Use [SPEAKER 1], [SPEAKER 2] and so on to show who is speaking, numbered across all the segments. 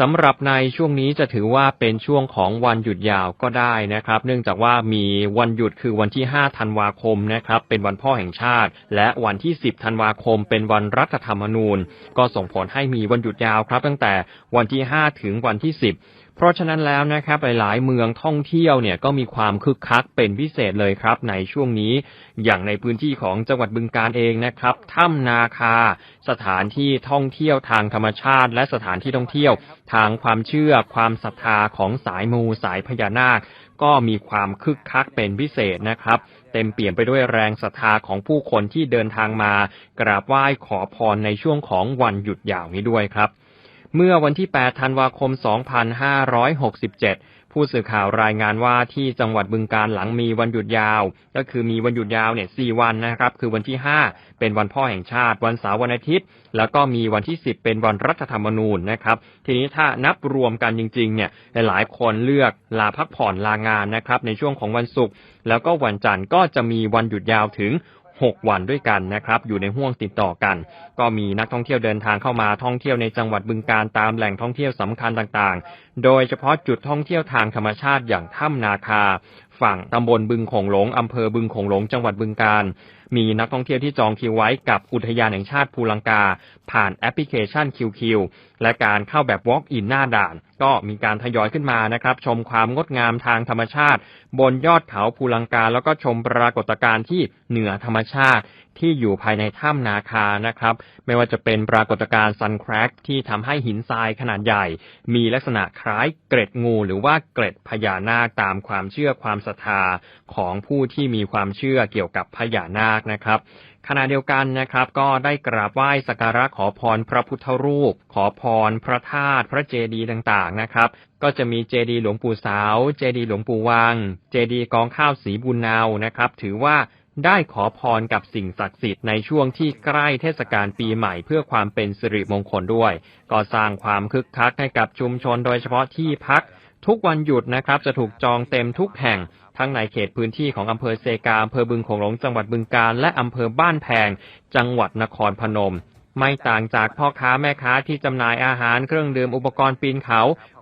[SPEAKER 1] สำหรับในช่วงนี้จะถือว่าเป็นช่วงของวันหยุดยาวก็ได้นะครับ เนื่องจากว่ามีวันหยุดคือวันที่ 5 ธันวาคมนะครับ เป็นวันพ่อแห่งชาติ และวันที่ 10 ธันวาคม เป็นวันรัฐธรรมนูญ ก็ส่งผลให้มีวันหยุดยาวครับ ตั้งแต่วันที่ 5 ถึงวันที่ 10 เพราะฉะนั้นแล้วนะครับหลาย ๆ เมืองท่องเที่ยวเนี่ยก็มีความคึกคักเป็นพิเศษเลยครับในช่วงนี้ อย่างในพื้นที่ของจังหวัดบึงการเองนะครับถ้ำนาคา สถานที่ท่องเที่ยวทางธรรมชาติ และสถานที่ท่องเที่ยว ทางความเชื่อความศรัทธาของสายมูสายพญานาค ก็มีความคึกคักเป็นพิเศษนะครับเต็มเปี่ยมไปด้วยแรงศรัทธาของผู้คนที่เดินทางมา กราบไหว้ขอพรในช่วงของวันหยุดยาวนี้ด้วยครับ เมื่อวันที่ 8 ธันวาคม 2567 ผู้สื่อข่าวรายงานว่าที่จังหวัดบึงการหลังมีวันหยุดยาว ก็คือมีวันหยุดยาวเนี่ย4วันนะครับ คือวันที่ 5 เป็นวันพ่อแห่งชาติ วันเสาร์วันอาทิตย์ แล้วก็มีวันที่ 10 เป็นวันรัฐธรรมนูญนะครับ ทีนี้ถ้านับรวมกันจริง ๆ เนี่ย หลายคนเลือกลาพักผ่อนลางานนะครับ ในช่วงของวันศุกร์ แล้วก็วันจันทร์ก็จะมีวันหยุดยาวถึง 6 วันด้วยกันนะครับ อยู่ในห่วงติดต่อกัน ก็มีนักท่องเที่ยวเดินทางเข้ามาท่องเที่ยวในจังหวัดบึงการตามแหล่งท่องเที่ยวสำคัญต่างๆ โดยเฉพาะจุดท่องเที่ยวทางธรรมชาติอย่างถ้ำนาคา ฝั่งตำบลบึงโขงหลงอำเภอบึงโขงหลงจังหวัดบึงการ มีนักท่องเที่ยวที่จองคิวไว้กับอุทยานแห่งชาติภูลังกา ผ่านแอปพลิเคชัน QQ และการเข้าแบบ Walk-in หน้าด่าน ก็มีการทยอยขึ้นมานะครับ ชมความงดงามทางธรรมชาติ บนยอดเขาภูลังกา แล้วก็ชมปรากฏการณ์ที่เหนือธรรมชาติที่อยู่ภายในถ้ำนาคานะครับ ไม่ว่าจะเป็นปรากฏการณ์ซันแครกที่ทำให้หินทรายขนาดใหญ่ มีลักษณะคล้ายเกร็ดงู หรือว่าเกร็ดพญานาคตามความเชื่อความศรัทธาของผู้ที่มีความเชื่อเกี่ยวกับพญานาคนะครับขณะเดียวกันนะครับก็ได้กราบไหว้สักการะขอพรพระพุทธรูป ขอพรพระธาตุพระเจดีย์ต่างๆนะครับ ก็จะมีเจดีย์หลวงปู่สาว เจดีย์หลวงปู่วัง เจดีย์กองข้าวสีบุญนาวนะครับ ถือว่าได้ขอพรกับสิ่งศักดิ์สิทธิ์ในช่วงที่ใกล้เทศกาลปีใหม่เพื่อความเป็นสิริมงคลด้วย ก็สร้างความคึกคักให้กับชุมชนโดยเฉพาะที่พัก ทุกวันหยุดนะครับจะถูกจองเต็มทุกแห่ง ทั้งในเขตพื้นที่ของอำเภอเซกาอำเภอบึงโขงหลงจังหวัดบึงกาฬและอำเภอบ้านแพง จังหวัดนครพนม ไม่ต่างจากพ่อค้าแม่ค้าที่จำหน่ายอาหารเครื่องดื่มอุปกรณ์ปีนเขา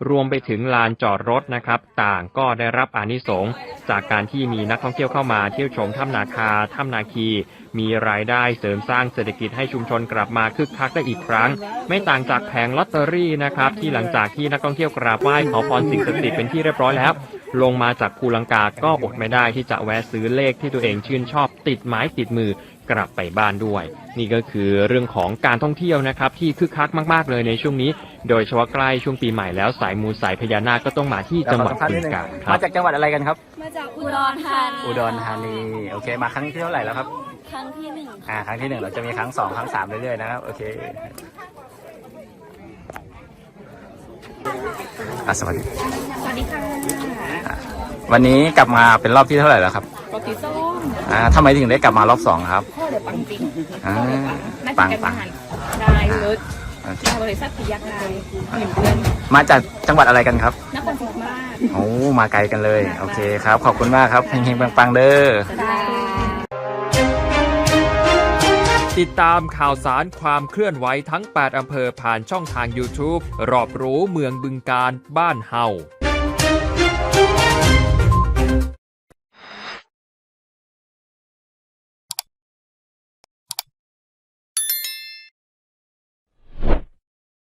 [SPEAKER 1] รวมไปถึงลานจอดรถนะครับ ต่างก็ได้รับอานิสงส์จากการที่มีนักท่องเที่ยวเข้ามาเที่ยวชมถ้ำนาคาถ้ำนาคี มีรายได้เสริมสร้างเศรษฐกิจให้ชุมชนกลับมาคึกคักได้อีกครั้ง ไม่ต่างจากแผงลอตเตอรี่นะครับที่หลังจากที่นักท่องเที่ยวกราบไหว้ขอพรสิ่งศักดิ์สิทธิ์เป็นที่เรียบร้อยแล้ว ลงมาจากภูลังกาก็อดไม่ได้ที่จะแวะซื้อเลขที่ตัวเองชื่นชอบติดไม้ติดมือกลับไปบ้านด้วย นี่ก็คือเรื่องของการท่องเที่ยวนะครับ ที่คึกคักมากๆเลยในช่วงนี้ โดยเฉพาะใกล้ช่วงปีใหม่แล้วสายมูสายพญานาคก็ต้องมาที่จังหวัดบึงกาฬครั
[SPEAKER 2] มา
[SPEAKER 1] บ
[SPEAKER 2] จากจังหวัดอะไรกันครับ
[SPEAKER 3] มาจากอุดรธานี
[SPEAKER 2] อุดรธานีโอเค มาครั้งที่เท่าไหร่แล้วครับ
[SPEAKER 3] ครั้งที่หนึ่ง
[SPEAKER 2] อ่าครั้งที่หนึ่งเราจะมีครั้งสองครั้งสามเรื่อยๆนะครับโอเคอะสวัสดี
[SPEAKER 3] สวัสดีค่ะ
[SPEAKER 2] วันนี้กลับมาเป็นรอบที่เท่าไหร่แล้วครับ
[SPEAKER 3] ปกติส้ม
[SPEAKER 2] อ่าทำไมถึงได้กลับมารอบสองครับ
[SPEAKER 3] พ่อเดี๋ยวปังปิง
[SPEAKER 2] อ่า
[SPEAKER 3] น่า
[SPEAKER 2] ปั
[SPEAKER 3] จะ
[SPEAKER 2] ง
[SPEAKER 3] เป็น
[SPEAKER 2] ปั
[SPEAKER 3] อางหารได้รถ
[SPEAKER 2] โอเค
[SPEAKER 3] ยาบริษัทพยักนายหนึ่งเดือน
[SPEAKER 2] มาจากจังหวัดอะไรกันครับ
[SPEAKER 3] นครศรีธรรมราช
[SPEAKER 2] โอ้มาไกลกันเลย โอเคครับ ขอบคุณมากครับเฮงๆปังๆเด้อ
[SPEAKER 3] ได้
[SPEAKER 1] ติดตามข่าวสารความเคลื่อนไหวทั้ง 8 อำเภอผ่านช่องทาง YouTube รอบรู้เมืองบึงการบ้านเฮา